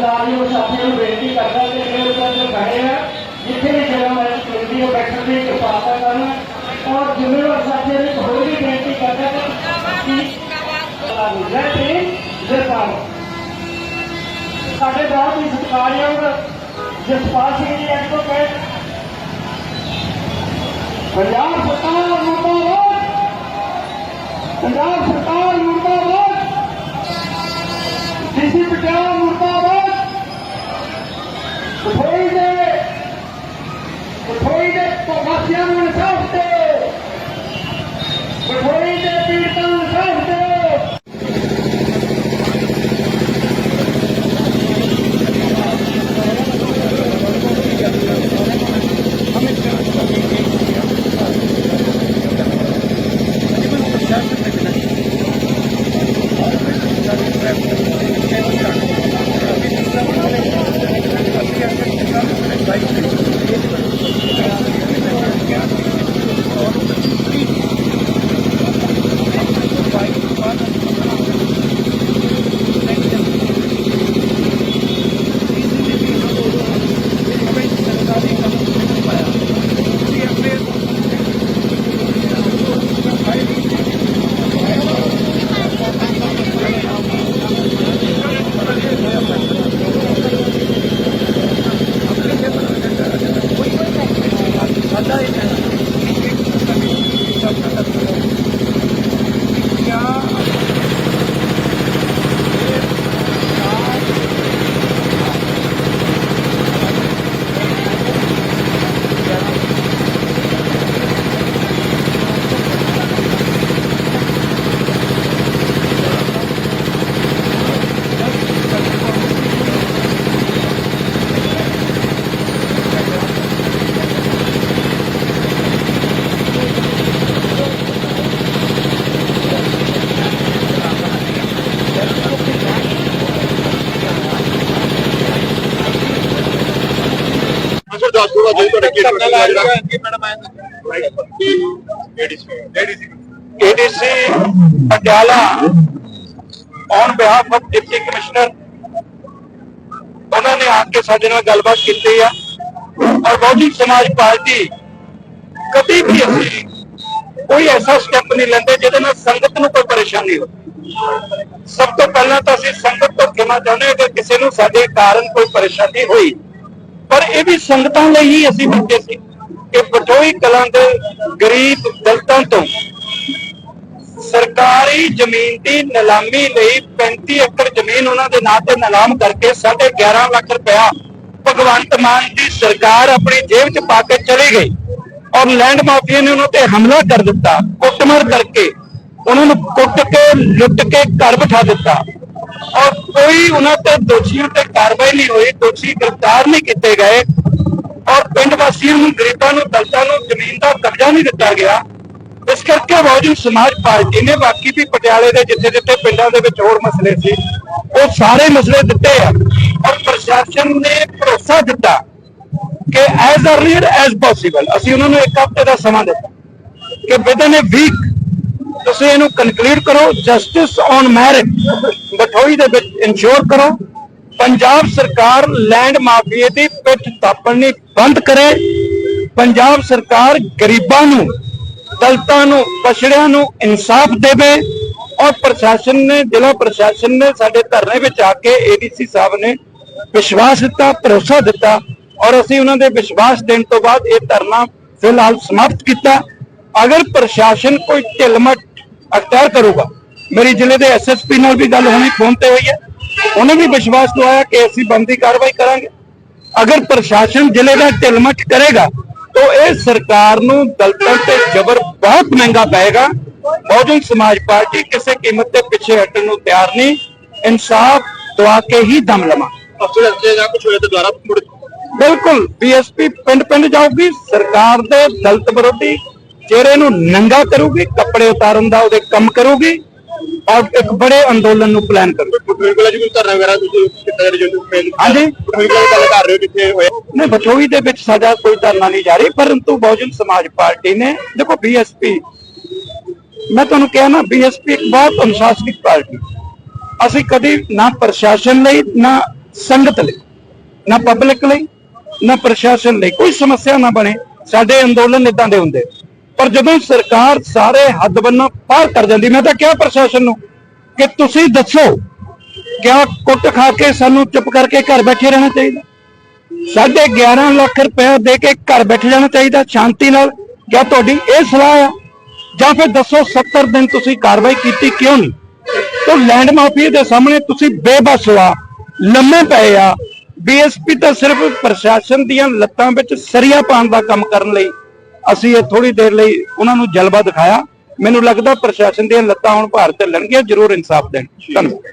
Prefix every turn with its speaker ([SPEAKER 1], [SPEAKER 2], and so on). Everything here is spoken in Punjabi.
[SPEAKER 1] ਸਰਦਾਰੀਓ ਸਾਥੀਆਂ ਨੂੰ ਬੇਨਤੀ ਕਰਦਾ ਕਿ ਜਿਹੜੇ ਉੱਪਰ ਜੋ ਖੜੇ ਆ ਜਿੱਥੇ ਵੀ ਜਗ੍ਹਾ ਮੈਂ ਮਿਲਦੀ ਹੈ ਬੈਠਣ ਦੀ ਕਿਰਪਾਲਤਾ ਕਰਨ ਔਰ ਜ਼ਿੰਮੇਵਾਰ ਸਾਥੀਆਂ ਨੂੰ ਇੱਕ ਹੋਰ ਵੀ ਬੇਨਤੀ ਕਰਦਾ ਕਿ ਜੈ ਭੀਮ ਜੈ ਭਾਰਤ ਸਾਡੇ ਬਹੁਤ ਹੀ ਸਤਿਕਾਰਯੋਗ ਜਸਪਾਲ ਸਿੰਘ ਜੀ ਐਡਵੋਕੇਟ ਪੰਜਾਬ ਸਰਕਾਰ ਮੁਰਦਾਬਾਦ ਪੰਜਾਬ ਸਰਕਾਰ ਮੁਰਦਾਬਾਦ ਡੀਸੀ ਪਟਿਆਲਾ ਮੁਰਦਾਬਾਦ ਕਠੋਈ ਦੇ ਕਠੋਈ ਦੇ ਵਾਸੀਆਂ ਨੂੰ ਇਨਸਾਫ ਦਿਓ ਕਠੋਈ ਦੇ ਪੀੜਤਾਂ ਨੂੰ ਇਨਸਾਫ ਦਿਓ
[SPEAKER 2] ਸਰ ਦੱਸ ਦਿਓ ਜੀ ਤੁਹਾਡੇ ਕੀ ਕਰਨਾ ਲੱਗਦਾ madam
[SPEAKER 3] ADC Patiala on behalf of deputy commissioner ਉਹਨਾਂ ਨੇ ਆ ਕੇ ਸਾਡੇ ਨਾਲ ਗੱਲਬਾਤ ਕੀਤੀ ਆ। ਔਰ ਬਹੁਜਨ ਸਮਾਜ ਪਾਰਟੀ ਕਦੀ ਵੀ ਅਸੀਂ ਕੋਈ ਐਸਾ ਸਟੈਪ ਨਹੀਂ ਲੈਂਦੇ ਜਿਹਦੇ ਨਾਲ ਸੰਗਤ ਨੂੰ ਕੋਈ ਪਰੇਸ਼ਾਨੀ ਹੋਵੇ। ਸਭ ਤੋਂ ਪਹਿਲਾਂ ਤਾਂ ਅਸੀਂ ਸੰਗਤ ਤੋਂ ਖਿਮਾ ਚਾਹੁੰਦੇ ਹਾਂ ਕਿ ਕਿਸੇ ਨੂੰ ਸਾਡੇ ਕਾਰਨ ਕੋਈ ਪਰੇਸ਼ਾਨੀ ਹੋਈ ਪਰ ਇਹ ਵੀ ਸੰਗਤਾਂ ਲਈ ਹੀ ਅਸੀਂ ਬੈਠੇ ਸੀ ਕਿ ਪਟੋਈ ਕਲਾਂ ਦੇ ਗਰੀਬ ਦਲਤਾਂ ਤੋਂ ਸਰਕਾਰੀ ਜ਼ਮੀਨ ਦੀ ਨਿਲਾਮੀ ਲਈ 35 ਏਕੜ ਜ਼ਮੀਨ ਉਹਨਾਂ ਦੇ ਨਾਂ ਤੇ ਨਿਲਾਮ ਕਰਕੇ 11.5 ਲੱਖ ਰੁਪਇਆ ਭਗਵੰਤ ਮਾਨ ਦੀ ਸਰਕਾਰ ਆਪਣੀ ਜੇਬ 'ਚ ਪਾ ਕੇ ਚਲੀ ਗਈ ਔਰ ਲੈਂਡ ਮਾਫੀਆ ਨੇ ਉਹਨਾਂ ਤੇ ਹਮਲਾ ਕਰ ਦਿੱਤਾ, ਕੁੱਟਮਾਰ ਕਰਕੇ ਉਹਨਾਂ ਨੂੰ ਕੁੱਟ ਕੇ, ਲੁੱਟ ਕੇ ਘਰ ਬਿਠਾ ਦਿੱਤਾ। ਔਰ ਕੋਈ ਉਹਨਾਂ ਤੇ ਦੋਸ਼ੀਆਂ ਤੇ ਕਾਰਵਾਈ ਨਹੀਂ ਹੋਈ, ਦੋਸ਼ੀ ਗ੍ਰਿਫਤਾਰ ਨਹੀਂ ਕੀਤੇ ਗਏ। ਔਰ ਪਿੰਡ ਵਾਸੀਆਂ ਨੂੰ, ਗਰੀਬਾਂ ਨੂੰ, ਦਲਤਾਂ ਨੂੰ ਜ਼ਮੀਨ ਦਾ ਕਬਜ਼ਾ ਨਹੀਂ ਦਿੱਤਾ ਗਿਆ। ਇਸ ਕਰਕੇ ਬਹੁਜਨ ਸਮਾਜ ਪਾਰਟੀ ਨੇ ਬਾਕੀ ਵੀ ਪਟਿਆਲੇ ਦੇ ਜਿੱਥੇ ਜਿੱਥੇ ਪਿੰਡਾਂ ਦੇ ਵਿੱਚ ਹੋਰ ਮਸਲੇ ਸੀ, ਉਹ ਸਾਰੇ ਮਸਲੇ ਦਿੱਤੇ ਆ। ਔਰ ਪ੍ਰਸ਼ਾਸਨ ਨੇ ਭਰੋਸਾ ਦਿੱਤਾ ਕਿ ਐਜ਼ ਅਰਲੀਅਰ ਐਜ਼ ਪੋਸੀਬਲ ਅਸੀਂ ਉਹਨਾਂ ਨੂੰ ਇੱਕ ਹਫ਼ਤੇ ਦਾ ਸਮਾਂ ਦਿੱਤਾ ਕਿ ਵਿਦਨ ਅ ਵੀਕ ਤੁਸੀਂ ਇਹਨੂੰ ਕਨਕਲੂਡ ਕਰੋ ਜਸਟਿਸ ਔਨ ਮੈਰਿਟ ਬਠੋਈ ਦੇ ਵਿੱਚ ਇਨਸ਼ੋਰ ਕਰੋ। ਪੰਜਾਬ ਸਰਕਾਰ ਲੈਂਡ ਮਾਫੀਏ ਦੀ ਪਿੱਠ ਤਾਪਣੀ ਬੰਦ ਕਰੇ। ਪੰਜਾਬ ਸਰਕਾਰ ਗਰੀਬਾਂ ਨੂੰ, ਦਲਤਾਂ ਨੂੰ ਪਛੜਿਆਂ ਨੂੰ ਇਨਸਾਫ ਦੇਵੇ ਔਰ ਪ੍ਰਸ਼ਾਸਨ ਨੇ, ਜ਼ਿਲ੍ਹਾ ਪ੍ਰਸ਼ਾਸਨ ਨੇ ਸਾਡੇ ਧਰਨੇ ਵਿੱਚ ਆ ਕੇ ਏਡੀਸੀ ਸਾਹਿਬ ਨੇ ਵਿਸ਼ਵਾਸ ਦਿੱਤਾ, ਭਰੋਸਾ ਦਿੱਤਾ ਔਰ ਅਸੀਂ ਉਹਨਾਂ ਦੇ ਵਿਸ਼ਵਾਸ ਦੇਣ ਤੋਂ ਬਾਅਦ ਇਹ ਧਰਨਾ ਫਿਲਹਾਲ ਸਮਾਪਤ ਕੀਤਾ। ਅਗਰ ਪ੍ਰਸ਼ਾਸਨ ਕੋਈ ਢਿਲਮਟ ਅਖਤਿਆਰ ਕਰੂਗਾ ਮੇਰੀ ਜ਼ਿਲ੍ਹੇ ਦੇ ਐਸਐਸਪੀ ਨਾਲ ਵੀ ਗੱਲ ਹੋਣੀ ਫੋਨ ਤੇ ਹੋਈ ਹੈ। ਉਹਨੇ ਵੀ ਵਿਸ਼ਵਾਸ ਦਵਾਇਆ ਕਿ ਅਸੀਂ ਬੰਦੀ ਕਾਰਵਾਈ ਕਰਾਂਗੇ। ਅਗਰ ਪ੍ਰਸ਼ਾਸਨ ਜ਼ਿਲ੍ਹੇ ਦਾ ਢਿਲਮਟ ਕਰੇਗਾ ਤਾਂ ਇਹ ਸਰਕਾਰ ਨੂੰ ਦਲਤਾਂ ਤੇ ਜ਼ਬਰ ਬਹੁਤ ਮਹਿੰਗਾ ਪਏਗਾ। ਬਹੁਜਨ ਸਮਾਜ ਪਾਰਟੀ ਕਿਸੇ ਕੀਮਤ ਤੇ ਪਿੱਛੇ ਹਟਣ ਨੂੰ ਤਿਆਰ ਨਹੀਂ। ਇਨਸਾਫ ਦਵਾ ਕੇ ਹੀ ਦਮ ਲਵਾਂ।
[SPEAKER 2] ਅਫਸਰ ਜਾਂ ਕੁਝ ਹੋਇਆ ਤੇ ਦੁਆਰਾ ਮੁੜ
[SPEAKER 3] ਬਿਲਕੁਲ ਬੀਐਸਪੀ ਪਿੰਡ ਪਿੰਡ ਜਾਊਗੀ ਸਰਕਾਰ ਦੇ ਦਲਿਤ ਵਿਰੋਧੀ ਚਿਹਰੇ ਨੂੰ ਨੰਗਾ ਕਰੂਗੀ ਕੱਪੜੇ ਉਤਾਰਨ ਦਾ ਉਹਦੇ ਕੰਮ ਕਰੂਗੀ। ਔਰ ਇੱਕ ਬੜੇ ਅੰਦੋਲਨ ਨੂੰ ਪਲਾਨ
[SPEAKER 2] ਬਠੋਈ ਕੋਲ ਜੀ ਕੋਈ ਧਰਨਾ ਵਗੈਰਾ ਤੁਸੀਂ ਕਿੱਦਾਂ ਜਿਹੜੇ ਜੋ ਮੇਲ
[SPEAKER 3] ਹਾਂਜੀ।
[SPEAKER 2] ਕੋਲ ਗੱਲ ਕਰ ਰਹੇ ਹੋ ਕਿੱਥੇ ਹੋਇਆ?
[SPEAKER 3] ਨਹੀਂ ਬਠੋਈ ਦੇ ਵਿੱਚ ਸਾਡਾ ਕੋਈ ਧਰਨਾ ਨਹੀਂ ਜਾਰੀ ਪਰੰਤੂ ਬਹੁਜਨ ਸਮਾਜ ਪਾਰਟੀ ਨੇ ਦੇਖੋ ਬੀਐਸਪੀ ਮੈਂ ਤੁਹਾਨੂੰ ਕਿਹਾ ਨਾ ਬੀਐਸਪੀ ਇੱਕ ਬਹੁਤ ਅਨੁਸ਼ਾਸਨਿਕ ਪਾਰਟੀ। ਅਸੀਂ ਕਦੀ ਨਾ ਪ੍ਰਸ਼ਾਸਨ ਲਈ ਨਾ ਸੰਗਤ ਲਈ ਨਾ ਪਬਲਿਕ ਲਈ ਨਾ ਪ੍ਰਸ਼ਾਸਨ ਲਈ ਕੋਈ ਸਮੱਸਿਆ ਨਾ ਬਣੇ। ਸਾਡੇ ਅੰਦੋਲਨ ਇਦਾਂ ਦੇ ਹੁੰਦੇ। ਪਰ ਜਦੋਂ ਸਰਕਾਰ ਸਾਰੇ ਹੱਦ ਬੰਨੋਂ ਪਾਰ ਕਰ ਜਾਂਦੀ, ਮੈਂ ਤਾਂ ਕਿਹਾ ਪ੍ਰਸ਼ਾਸਨ ਨੂੰ ਕਿ ਤੁਸੀਂ ਦੱਸੋ, ਕਿਆ ਕੁੱਟ ਖਾ ਕੇ ਸਾਨੂੰ ਚੁੱਪ ਕਰਕੇ ਘਰ ਬੈਠੇ ਰਹਿਣਾ ਚਾਹੀਦਾ? ਸਾਢੇ 11 ਲੱਖ ਰੁਪਏ ਦੇ ਕੇ ਘਰ ਬੈਠ ਜਾਣਾ ਚਾਹੀਦਾ, ਸ਼ਾਂਤੀ ਨਾਲ? ਕਿਆ ਤੁਹਾਡੀ ਇਹ ਸਲਾਹ ਆ? ਜਾਂ ਫਿਰ ਦੱਸੋ 70 ਦਿਨ ਤੁਸੀਂ ਕਾਰਵਾਈ ਕੀਤੀ ਕਿਉਂ ਨਹੀਂ? ਤੋ ਲੈਂਡ ਮਾਫੀਆ ਦੇ ਸਾਹਮਣੇ ਤੁਸੀਂ ਬੇਬਸ ਹੋ ਲੰਮੇ ਪਏ ਆ। ਬੀਐਸਪੀ ਤਾਂ ਸਿਰਫ ਪ੍ਰਸ਼ਾਸਨ ਦੀਆਂ ਲੱਤਾਂ ਵਿੱਚ ਸਰੀਆ ਪਾਉਣ ਦਾ ਕੰਮ ਕਰਨ ਲਈ ਅਸੀਂ ਇਹ ਥੋੜੀ ਦੇਰ ਲਈ ਉਹਨਾਂ ਨੂੰ ਜਲਵਾ ਦਿਖਾਇਆ। ਮੈਨੂੰ ਲੱਗਦਾ ਪ੍ਰਸ਼ਾਸਨ ਦੀਆਂ ਲੱਤਾਂ ਹੁਣ ਭਾਰਤ ਚੱਲਣਗੀਆਂ ਜ਼ਰੂਰ ਇਨਸਾਫ ਦੇਣ। ਧੰਨਵਾਦ।